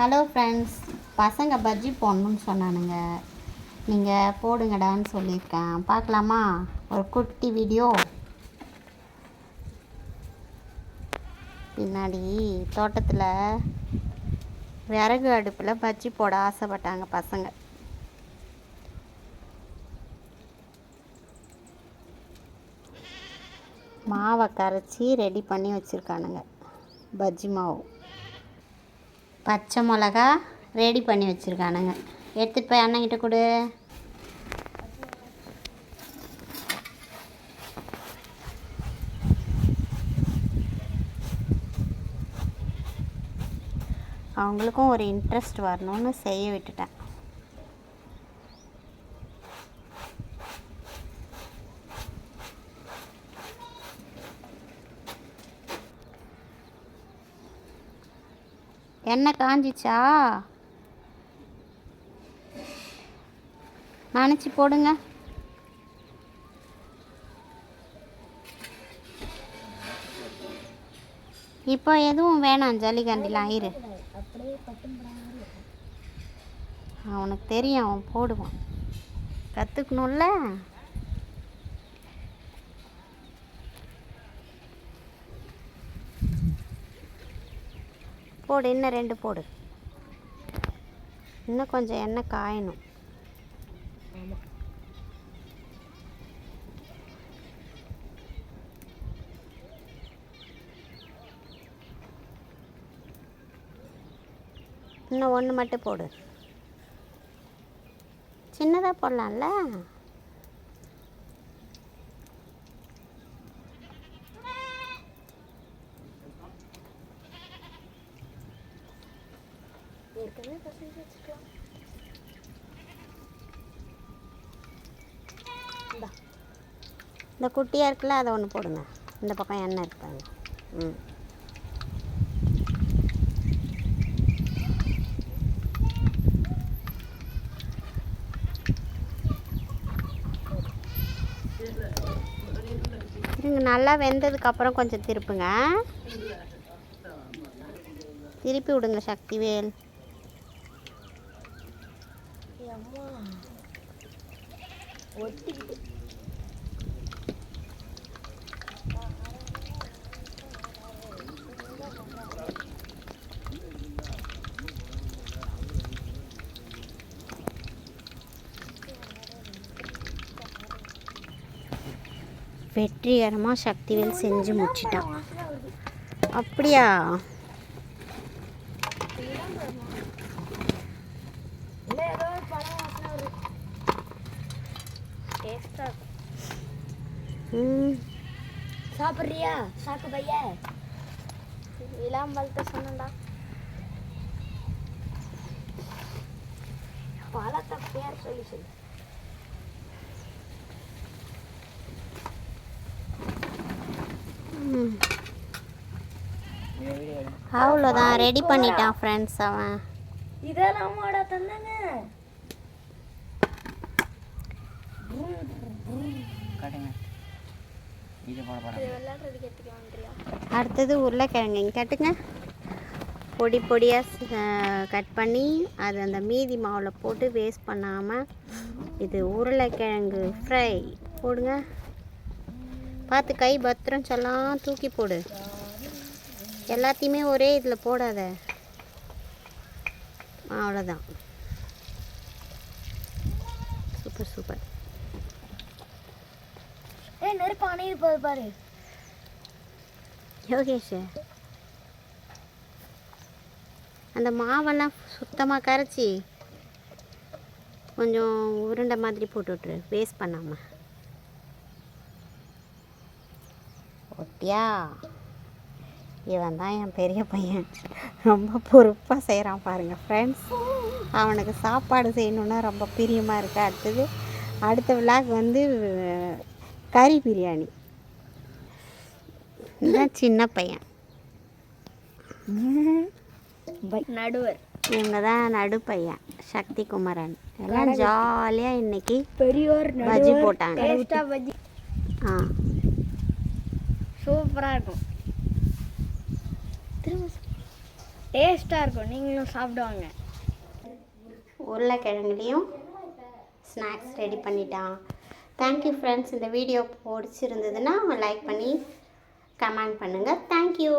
Hello friends பசங்க பஜ்ஜி போடணும்னு சொன்னானுங்க. நீங்கள் போடுங்கடான்னு சொல்லியிருக்கேன். பார்க்கலாமா? ஒரு குட்டி வீடியோ. பின்னாடி தோட்டத்தில் விறகு அடுப்பில் பஜ்ஜி போட ஆசைப்பட்டாங்க பசங்க. மாவை கரைச்சி ரெடி பண்ணி வச்சுருக்கானுங்க. பஜ்ஜி மாவு. பச்சை மிளகா ரெடி பண்ணி வச்சுருக்கானுங்க. எடுத்துகிட்டு போய் அண்ணங்கிட்ட கொடு. அவங்களுக்கும் ஒரு இன்ட்ரெஸ்ட் வரணும்னு செய்ய விட்டுட்டேன். எண்ணெய் காஞ்சிச்சா? நினச்சி போடுங்க. இப்போ எதுவும் வேணாம் ஜல்லிகண்டிலாம் இரு அவனுக்கு தெரியும் அவன் போடுவான். கற்றுக்கணும்ல போடு இன்னும் ரெண்டு போடு. இன்னும் கொஞ்சம் எண்ணெய் காயணும். இன்னும் ஒன்று மட்டும் போடு. சின்னதாக போடலாம்ல? இந்த குட்டியாக இருக்குல்ல அதை ஒன்று போடுங்க. இந்த பக்கம் எண்ணெய் இருப்பாங்க ம். இருங்க நல்லா வெந்ததுக்கு அப்புறம் கொஞ்சம் திருப்புங்க. திருப்பி விடுங்க சக்திவேல். வெற்றிகரமாக சக்திவேல் செஞ்சு முடிச்சிட்டான். அப்படியா? ம். சாப்பிட்றியா? சாக்கு பைய இளம்பழத்தை சொன்னடா பழத்தை பேர் சொல்லி சொல்லு. அவ்வளோதான் ரெடி பண்ணிட்டான் ஃப்ரெண்ட்ஸ் அவன். இதெல்லாம் அம்மாடா தந்தாங்க. அடுத்தது உருளைக்கிழங்கு. இங்கே கட்டுங்க. பொடி பொடியாக கட் பண்ணி அது அந்த மீதி மாவில் போட்டு வேஸ்ட் பண்ணாமல் இது உருளைக்கிழங்கு ஃப்ரை போடுங்க. பார்த்து கை பத்திரம் சொல்லாம் தூக்கி போடு. எல்லாத்தையுமே ஒரே இதில் போடாத. அவ்வளோதான் சூப்பர் சூப்பர் ஏ நெருப்பு அணையுது பாரு பாரு. யோகேஷ். அந்த மாவெல்லாம் சுத்தமாக கரைச்சி கொஞ்சம் உருண்டை மாதிரி போட்டு விட்ரு வேஸ்ட் பண்ணாமல் ஒட்டியா? இவன் தான் என் பெரிய பையன். ரொம்ப பொறுப்பாக செய்கிறான் பாருங்கள் ஃப்ரெண்ட்ஸ் அவனுக்கு சாப்பாடு செய்யணுன்னா ரொம்ப பிரியமாக இருக்குது அடுத்தது அடுத்த விழாக்கு வந்து கறி பிரியாணி. இதுதான் சின்ன பையன். நடுவர். இவங்க தான் நடு பையன் சக்தி குமரன் எல்லாம் ஜாலியாக இன்னைக்கு பெரியோர் பஜ்ஜி போட்டாங்க. பஜ்ஜி. ஆ. சூப்பரா இருக்கும். டேஸ்ட்டாக இருக்கும். நீங்களும் சாப்பிடுவாங்க. உருளைக்கிழங்குலையும் ஸ்நாக்ஸ் ரெடி பண்ணிட்டான். தேங்க்யூ ஃப்ரெண்ட்ஸ் இந்த வீடியோ பிடிச்சிருந்ததுன்னா லைக் பண்ணி கமெண்ட் பண்ணுங்கள் தேங்க்யூ